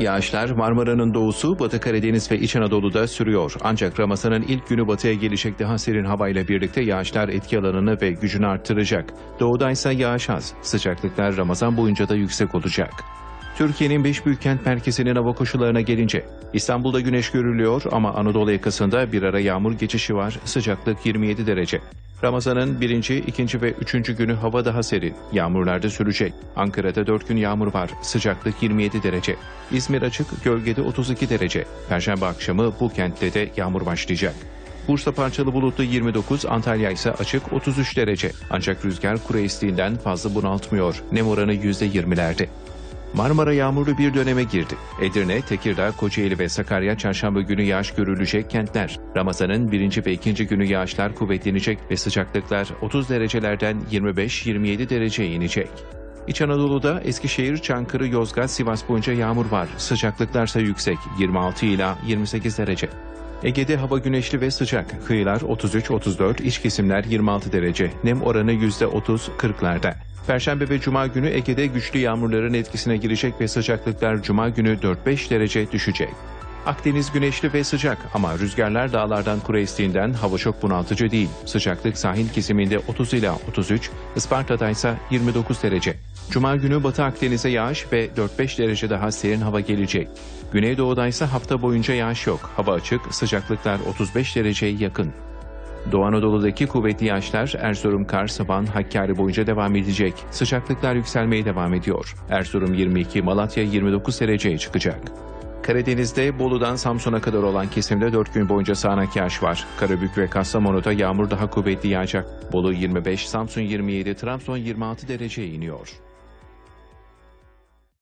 Yağışlar Marmara'nın doğusu, Batı Karadeniz ve İç Anadolu'da sürüyor. Ancak Ramazan'ın ilk günü batıya gelecek daha serin havayla birlikte yağışlar etki alanını ve gücünü arttıracak. Doğuda ise yağış az. Sıcaklıklar Ramazan boyunca da yüksek olacak. Türkiye'nin beş büyük kent merkezinin hava koşullarına gelince İstanbul'da güneş görülüyor ama Anadolu yakasında bir ara yağmur geçişi var. Sıcaklık 27 derece. Ramazan'ın birinci, ikinci ve üçüncü günü hava daha serin. Yağmurlarda sürecek. Ankara'da 4 gün yağmur var. Sıcaklık 27 derece. İzmir açık, gölgede 32 derece. Perşembe akşamı bu kentte de yağmur başlayacak. Bursa parçalı bulutlu 29, Antalya ise açık 33 derece. Ancak rüzgar kuru estiğinden fazla bunaltmıyor. Nem oranı %20'lerde. Marmara yağmurlu bir döneme girdi. Edirne, Tekirdağ, Kocaeli ve Sakarya çarşamba günü yağış görülecek kentler. Ramazan'ın birinci ve ikinci günü yağışlar kuvvetlenecek ve sıcaklıklar 30 derecelerden 25-27 dereceye inecek. İç Anadolu'da Eskişehir, Çankırı, Yozgat, Sivas boyunca yağmur var. Sıcaklıklarsa yüksek 26 ila 28 derece. Ege'de hava güneşli ve sıcak. Kıyılar 33-34, iç kesimler 26 derece. Nem oranı %30-40'larda. Perşembe ve Cuma günü Ege'de güçlü yağmurların etkisine girecek ve sıcaklıklar Cuma günü 4-5 derece düşecek. Akdeniz güneşli ve sıcak ama rüzgarlar dağlardan kuru estiğinden hava çok bunaltıcı değil. Sıcaklık sahil kesiminde 30 ila 33, Isparta'da ise 29 derece. Cuma günü Batı Akdeniz'e yağış ve 4-5 derece daha serin hava gelecek. Güneydoğu'da ise hafta boyunca yağış yok. Hava açık, sıcaklıklar 35 dereceye yakın. Doğu Anadolu'daki kuvvetli yağışlar Erzurum, Kars, Van, Hakkari boyunca devam edecek. Sıcaklıklar yükselmeye devam ediyor. Erzurum 22, Malatya 29 dereceye çıkacak. Karadeniz'de Bolu'dan Samsun'a kadar olan kesimde 4 gün boyunca sağanak yağış var. Karabük ve Kastamonu'da yağmur daha kuvvetli yağacak. Bolu 25, Samsun 27, Trabzon 26 dereceye iniyor.